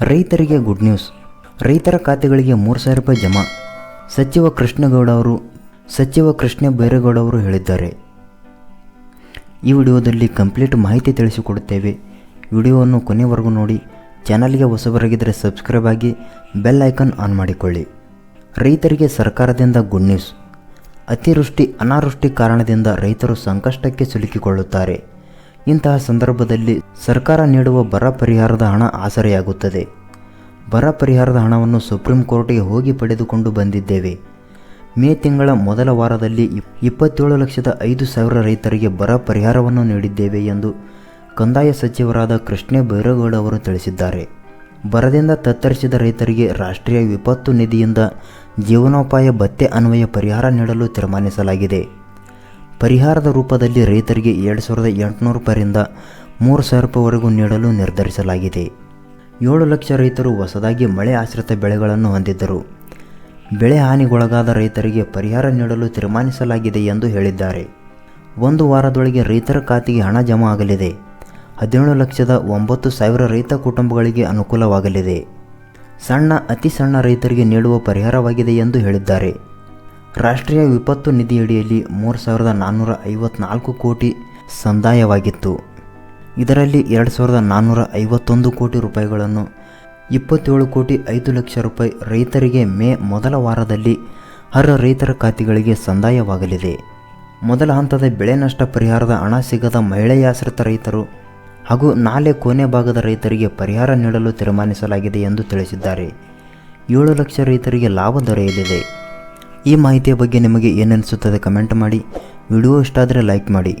ರೈತರಿಗೆ good news ರೈತರ ಖಾತೆಗಳಿಗೆ ಮೂರು ಸಾವಿರ ರೂಪಾಯಿ ಜಮಾ. ಸಚಿವ ಕೃಷ್ಣಗೌಡ ಅವರು, ಸಚಿವ ಕೃಷ್ಣ ಬೈರೇಗೌಡ ಅವರು ಹೇಳಿದ್ದಾರೆ. ಈ ವಿಡಿಯೋದಲ್ಲಿ ಕಂಪ್ಲೀಟ್ ಮಾಹಿತಿ ತಿಳಿಸಿಕೊಡುತ್ತೇವೆ. ವಿಡಿಯೋವನ್ನು ಕೊನೆವರೆಗೂ ನೋಡಿ. ಚಾನಲ್ಗೆ ಹೊಸಬರಾಗಿದ್ದರೆ ಸಬ್ಸ್ಕ್ರೈಬ್ ಆಗಿ ಬೆಲ್ ಐಕಾನ್ ಆನ್ ಮಾಡಿಕೊಳ್ಳಿ. ರೈತರಿಗೆ ಸರ್ಕಾರದಿಂದ ಗುಡ್ ನ್ಯೂಸ್ ಅತಿವೃಷ್ಟಿ, ಅನಾವೃಷ್ಟಿ ಕಾರಣದಿಂದ ರೈತರು ಸಂಕಷ್ಟಕ್ಕೆ ಸಿಲುಕಿಕೊಳ್ಳುತ್ತಾರೆ. ಇಂತಹ ಸಂದರ್ಭದಲ್ಲಿ ಸರ್ಕಾರ ನೀಡುವ ಬರ ಪರಿಹಾರದ ಹಣ ಆಸರೆಯಾಗುತ್ತದೆ. ಬರ ಪರಿಹಾರದ ಹಣವನ್ನು ಸುಪ್ರೀಂ ಕೋರ್ಟ್ಗೆ ಹೋಗಿ ಪಡೆದುಕೊಂಡು ಬಂದಿದ್ದೇವೆ. ಮೇ ತಿಂಗಳ ಮೊದಲ ವಾರದಲ್ಲಿ ಇಪ್- ಇಪ್ಪತ್ತೇಳು ಲಕ್ಷದ ಐದು ಸಾವಿರ ರೈತರಿಗೆ ಬರ ಪರಿಹಾರವನ್ನು ನೀಡಿದ್ದೇವೆ ಎಂದು ಕಂದಾಯ ಸಚಿವರಾದ ಕೃಷ್ಣ ಬೈರೇಗೌಡ ಅವರು ತಿಳಿಸಿದ್ದಾರೆ. ಬರದಿಂದ ತತ್ತರಿಸಿದ ರೈತರಿಗೆ ರಾಷ್ಟ್ರೀಯ ವಿಪತ್ತು ನಿಧಿಯಿಂದ ಜೀವನೋಪಾಯ ಭತ್ತೆ ಅನ್ವಯ ಪರಿಹಾರ ನೀಡಲು ತೀರ್ಮಾನಿಸಲಾಗಿದೆ. ಪರಿಹಾರದ ರೂಪದಲ್ಲಿ ರೈತರಿಗೆ ಎರಡು ಸಾವಿರದ ಎಂಟುನೂರು ರೂಪಾಯಿಯಿಂದ ಮೂರು ಸಾವಿರ ರೂಪಾಯಿವರೆಗೂ ನೀಡಲು ನಿರ್ಧರಿಸಲಾಗಿದೆ. ಏಳು ಲಕ್ಷ ರೈತರು ಹೊಸದಾಗಿ ಮಳೆ ಆಶ್ರಿತ ಬೆಳೆಗಳನ್ನು ಹೊಂದಿದ್ದರು. ಬೆಳೆ ಹಾನಿಗೊಳಗಾದ ರೈತರಿಗೆ ಪರಿಹಾರ ನೀಡಲು ತೀರ್ಮಾನಿಸಲಾಗಿದೆ ಎಂದು ಹೇಳಿದ್ದಾರೆ. ಒಂದು ವಾರದೊಳಗೆ ರೈತರ ಖಾತೆಗೆ ಹಣ ಜಮಾ ಆಗಲಿದೆ. ಹದಿನೇಳು ಲಕ್ಷದ ಒಂಬತ್ತು ಸಾವಿರ ರೈತ ಕುಟುಂಬಗಳಿಗೆ ಅನುಕೂಲವಾಗಲಿದೆ. ಸಣ್ಣ, ಅತಿ ಸಣ್ಣ ರೈತರಿಗೆ ನೀಡುವ ಪರಿಹಾರವಾಗಿದೆ ಎಂದು ಹೇಳಿದ್ದಾರೆ. ರಾಷ್ಟ್ರೀಯ ವಿಪತ್ತು ನಿಧಿಯಡಿಯಲ್ಲಿ ಮೂರು ಸಾವಿರದ ನಾನ್ನೂರ ಐವತ್ನಾಲ್ಕು ಕೋಟಿ ಸಂದಾಯವಾಗಿತ್ತು. ಇದರಲ್ಲಿ ಎರಡು ಸಾವಿರದ ನಾನ್ನೂರ ಐವತ್ತೊಂದು ಕೋಟಿ ರೂಪಾಯಿಗಳನ್ನು ಇಪ್ಪತ್ತೇಳು ಕೋಟಿ ಐದು ಲಕ್ಷ ರೂಪಾಯಿ ರೈತರಿಗೆ ಮೇ ಮೊದಲ ವಾರದಲ್ಲಿ ಹರ ರೈತರ ಖಾತೆಗಳಿಗೆ ಸಂದಾಯವಾಗಲಿದೆ. ಮೊದಲ ಹಂತದ ಬೆಳೆ ನಷ್ಟ ಪರಿಹಾರದ ಹಣ ಸಿಗದ ಮಹಿಳೆಯಾಶ್ರಿತ ರೈತರು ಹಾಗೂ ನಾಲೆ ಕೊನೆ ಭಾಗದ ರೈತರಿಗೆ ಪರಿಹಾರ ನೀಡಲು ತೀರ್ಮಾನಿಸಲಾಗಿದೆ ಎಂದು ತಿಳಿಸಿದ್ದಾರೆ. ಏಳು ಲಕ್ಷ ರೈತರಿಗೆ ಲಾಭ ದೊರೆಯಲಿದೆ. ಈ ಮಾಹಿತಿಯ ಬಗ್ಗೆ ನಿಮಗೆ ಏನನ್ನಿಸುತ್ತದೆ ಕಮೆಂಟ್ ಮಾಡಿ. ವಿಡಿಯೋ ಇಷ್ಟ ಆದರೆ ಲೈಕ್ ಮಾಡಿ.